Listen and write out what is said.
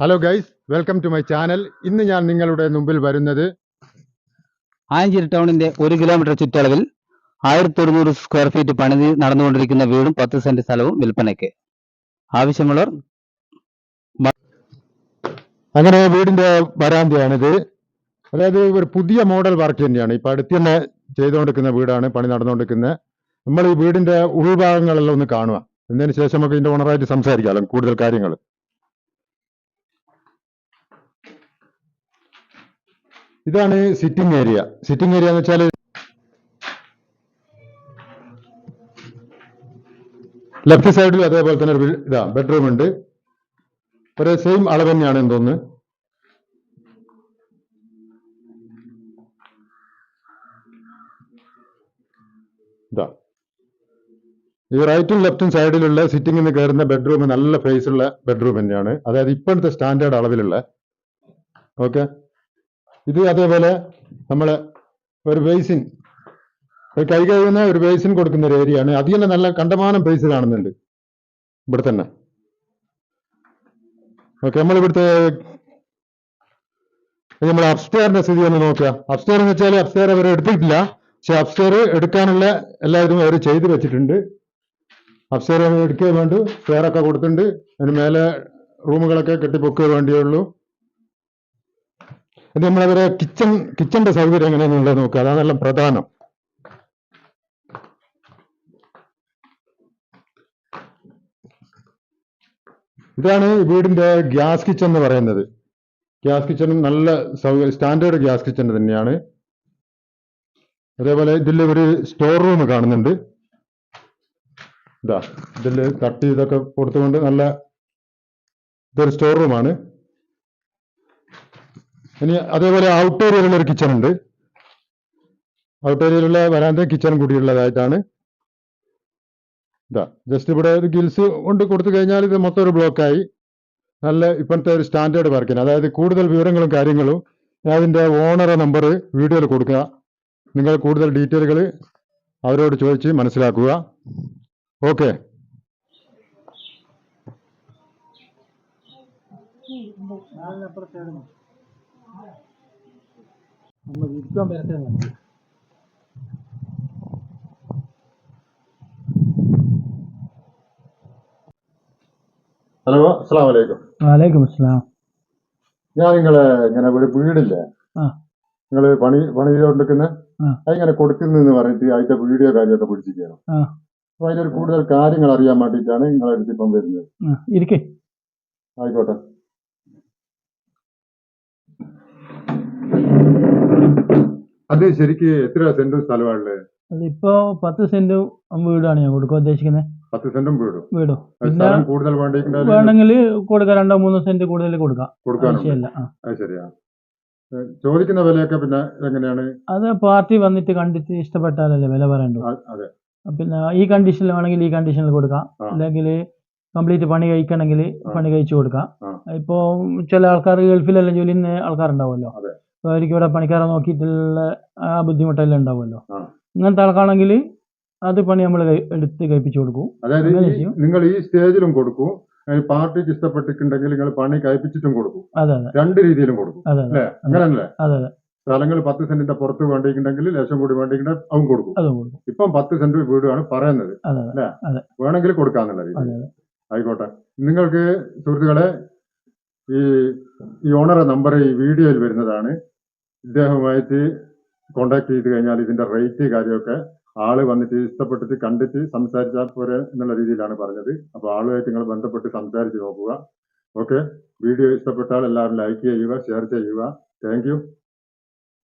Hello guys welcome to my channel ഇന്ന് ഞാൻ നിങ്ങളുടെ മുമ്പിൽ വരുന്നത് ആയഞ്ചേരി ടൗണിന്റെ ഒരു കിലോമീറ്റർ ചുറ്റളവിൽ ആയിരത്തി ഒരുന്നൂറ് സ്ക്വയർ ഫീറ്റ് പണി നടന്നുകൊണ്ടിരിക്കുന്ന വീടും പത്ത് സെന്റ് സ്ഥലവും വിൽപ്പനയ്ക്ക്. ആവശ്യമുള്ളവർ അങ്ങനെ വീടിന്റെ വരാന്തയാണിത്. അതായത് ഒരു പുതിയ മോഡൽ വർക്ക് തന്നെയാണ്. ഇപ്പൊ അടുത്ത് തന്നെ ചെയ്തുകൊണ്ടിരിക്കുന്ന വീടാണ് പണി നടന്നുകൊണ്ടിരിക്കുന്നത് നമ്മൾ ഈ വീടിന്റെ ഉൾഭാഗങ്ങളെല്ലാം ഒന്ന് കാണുക. എന്നതിന് ശേഷം നമുക്ക് ഇതിന്റെ ഓണറായിട്ട് സംസാരിക്കാമല്ലോ കൂടുതൽ കാര്യങ്ങൾ. ഇതാണ് സിറ്റിംഗ് ഏരിയ സിറ്റിംഗ് ഏരിയ എന്ന് വെച്ചാൽ ലെഫ്റ്റ് സൈഡിൽ അതേപോലെ തന്നെ ഒരു ഇതാ ബെഡ്റൂം ഉണ്ട്. ഒരു സെയിം അളവ് തന്നെയാണ് എന്ന് തോന്നുന്നു. ഇതാ. ഈ റൈറ്റും ലെഫ്റ്റും സൈഡിലുള്ള സിറ്റിംഗിൽ നിന്ന് കയറുന്ന ബെഡ്റൂം നല്ല ഫേസ് ഉള്ള ബെഡ്റൂം തന്നെയാണ്. അതായത് ഇപ്പോഴത്തെ സ്റ്റാൻഡേർഡ് അളവിലുള്ള. ഓക്കെ ഇത് അതേപോലെ നമ്മൾ ഒരു ബേസിൻ ഒരു കൈ കഴുകുന്ന ഒരു ബേസിൻ കൊടുക്കുന്ന ഒരു ഏരിയ ആണ്. നല്ല കണ്ടമാനം ബേസ് കാണുന്നുണ്ട്. ഇവിടെ തന്നെ. ഓക്കെ നമ്മൾ ഇവിടുത്തെ നമ്മൾ അപ്സ്റ്റെയറിന്റെ സ്ഥിതി ഒന്ന് നോക്കുക. അപ്സ്റ്റെയർ എന്ന് വെച്ചാൽ അപ്സ്റ്റെയർ അവർ എടുത്തിട്ടില്ല. പക്ഷെ അപ്സ്റ്റെയർ എടുക്കാനുള്ള എല്ലാവരും അവർ ചെയ്തു വെച്ചിട്ടുണ്ട്. അപ്സ്റ്റെയർ എടുക്കുക വേണ്ടു. ഫെയറൊക്കെ കൊടുത്തിട്ടുണ്ട്. അതിന് മേലെ റൂമുകളൊക്കെ കെട്ടിപ്പൊക്കുക വേണ്ടിയുള്ളൂ. ഇത് നമ്മളവരെ കിച്ചൺ കിച്ചന്റെ സൗകര്യം എങ്ങനെയാണെന്നുള്ളത് നോക്കുക. അതാണെല്ലാം പ്രധാനം. ഇതാണ് വീടിന്റെ ഗ്യാസ് കിച്ചൺ എന്ന് പറയുന്നത്. ഗ്യാസ് കിച്ചണും നല്ല സൗകര്യം സ്റ്റാൻഡേർഡ് ഗ്യാസ് കിച്ചൺ തന്നെയാണ്. അതേപോലെ ഇതിൽ ഒരു സ്റ്റോർ റൂം കാണുന്നുണ്ട്. ഇതാ ഇതിൽ തട്ടി ഇതൊക്കെ കൊടുത്തുകൊണ്ട് നല്ല ഇതൊരു സ്റ്റോർ റൂമാണ് ഇനി അതേപോലെ ഔട്ട് ഏരിയയിലുള്ള ഒരു കിച്ചൺ ഉണ്ട്. ഔട്ട് ഏരിയയിലുള്ള വരാന്ത കിച്ചൺ കൂടിയുള്ളതായിട്ടാണ്. ഇതാ ജസ്റ്റ് ഇവിടെ ഒരു ഗിൽസ് കൊണ്ട് കൊടുത്തു കഴിഞ്ഞാൽ ഇത് മൊത്തം ഒരു ബ്ലോക്കായി നല്ല ഇപ്പോഴത്തെ ഒരു സ്റ്റാൻഡേർഡ് വർക്കിന് അതായത് കൂടുതൽ വിവരങ്ങളും കാര്യങ്ങളും ഞാൻ അതിന്റെ ഓണറെ നമ്പർ വീഡിയോയിൽ കൊടുക്കുക. നിങ്ങൾ കൂടുതൽ ഡീറ്റെയിലുകൾ അവരോട് ചോദിച്ച് മനസ്സിലാക്കുക. ഓക്കെ ഹലോ അസ്സാം വലൈക്കും വലൈക്കും അസ്സലാം. ഞാൻ നിങ്ങളെ ഇങ്ങനെ ഒരു വീടില്ലേ. നിങ്ങൾ പണി പണി ചെയ്തുകൊണ്ടിരിക്കുന്ന? ആ. അതിങ്ങനെ കൊടുക്കുന്നെന്ന് പറഞ്ഞിട്ട് അതിന്റെ വീഡിയോ കാര്യമൊക്കെ പിടിച്ചിരിക്കണം ആ. അപ്പൊ അതിനൊരു കൂടുതൽ കാര്യങ്ങൾ അറിയാൻ വേണ്ടിയിട്ടാണ് നിങ്ങളെ അടുത്ത് ഇപ്പം വരുന്നത്. ഇരിക്കേ. ആയിക്കോട്ടെ. അത് ശരിക്ക് എത്ര സെന്റും സ്ഥലമാണുള്ളത് അതിപ്പോ പത്ത് സെന്റും വീടാണ് ഞാൻ കൊടുക്കാൻ ഉദ്ദേശിക്കുന്നത് പത്ത് സെന്റും വീടും. വീടും. അത് പിന്നെ സ്ഥലം കൂടുതൽ വേണമെങ്കിൽ കൊടുക്കാം രണ്ടോ മൂന്നോ സെന്റ് കൂടുതൽ കൊടുക്കാം. കൊടുക്കാനുണ്ട്. ആവശ്യമില്ല. ആ. അത് ശരിയാ. ഏ, ചോദിക്കുന്ന വിലയൊക്കെ പിന്നെ എങ്ങനെയാണ്? അത് പാർട്ടി വന്നിട്ട് കണ്ടിട്ട് ഇഷ്ടപ്പെട്ടാലല്ലേ വില പറയണ്ടു. ആ, അതെ. പിന്നെ ഈ കണ്ടീഷനിൽ വേണമെങ്കിൽ ഈ കണ്ടീഷനിൽ കൊടുക്കാം. ആ. അല്ലെങ്കിൽ കംപ്ലീറ്റ് പണി കഴിക്കണമെങ്കിൽ പണി കഴിച്ചു കൊടുക്കാം. ആ. ഇപ്പോ ചില ആൾക്കാർ ഗൾഫിലെല്ലാം ജോലി ചെയ്യുന്ന ആൾക്കാരുണ്ടാവുമല്ലോ. ഇവിടെ പണിക്കാരെ നോക്കിയിട്ടുള്ള ആ ബുദ്ധിമുട്ടെല്ലാം ഉണ്ടാവുമല്ലോ. ഇങ്ങനത്തെ ആൾക്കാണെങ്കിൽ അത് പണി നമ്മൾ എടുത്ത് കഴിപ്പിച്ചു കൊടുക്കും. അതായത്. നിങ്ങൾ ഈ സ്റ്റേജിലും കൊടുക്കും പാർട്ടിക്ക് ഇഷ്ടപ്പെട്ടിട്ടുണ്ടെങ്കിൽ നിങ്ങൾ പണി കഴിപ്പിച്ചിട്ടും കൊടുക്കും. അതെ അതെ. രണ്ട് രീതിയിലും കൊടുക്കും. അല്ലേ? അങ്ങനല്ലേ അതെ അതെ. സ്ഥലങ്ങൾ പത്ത് സെന്റിന്റെ പുറത്ത് വേണ്ടിയിട്ടുണ്ടെങ്കിൽ ലേശം കൂടി വേണ്ടിയിട്ടുണ്ടെങ്കിൽ അവൻ കൊടുക്കും. അതും കൊടുക്കും. ഇപ്പം പത്ത് സെന്റ് വീടാണ് പറയുന്നത്. അല്ലേ? വേണമെങ്കിൽ കൊടുക്കാന്നുള്ള രീതി ആയിക്കോട്ടെ. നിങ്ങൾക്ക് സുഹൃത്തുക്കളെ ഈ ഈ ഓണറെ നമ്പർ ഈ വീഡിയോയിൽ വരുന്നതാണ്. ഇദ്ദേഹവുമായിട്ട് കോണ്ടാക്ട് ചെയ്ത് കഴിഞ്ഞാൽ ഇതിന്റെ റേറ്റ് കാര്യമൊക്കെ ആൾ വന്നിട്ട് ഇഷ്ടപ്പെട്ടിട്ട് കണ്ടിട്ട് സംസാരിച്ചാൽ പോരെ എന്നുള്ള രീതിയിലാണ് പറഞ്ഞത്. അപ്പോൾ ആളുമായിട്ട് നിങ്ങൾ ബന്ധപ്പെട്ട് സംസാരിച്ച് നോക്കുക. ഓക്കെ വീഡിയോ ഇഷ്ടപ്പെട്ടാൽ എല്ലാവരും ലൈക്ക് ചെയ്യുക ഷെയർ ചെയ്യുക. താങ്ക്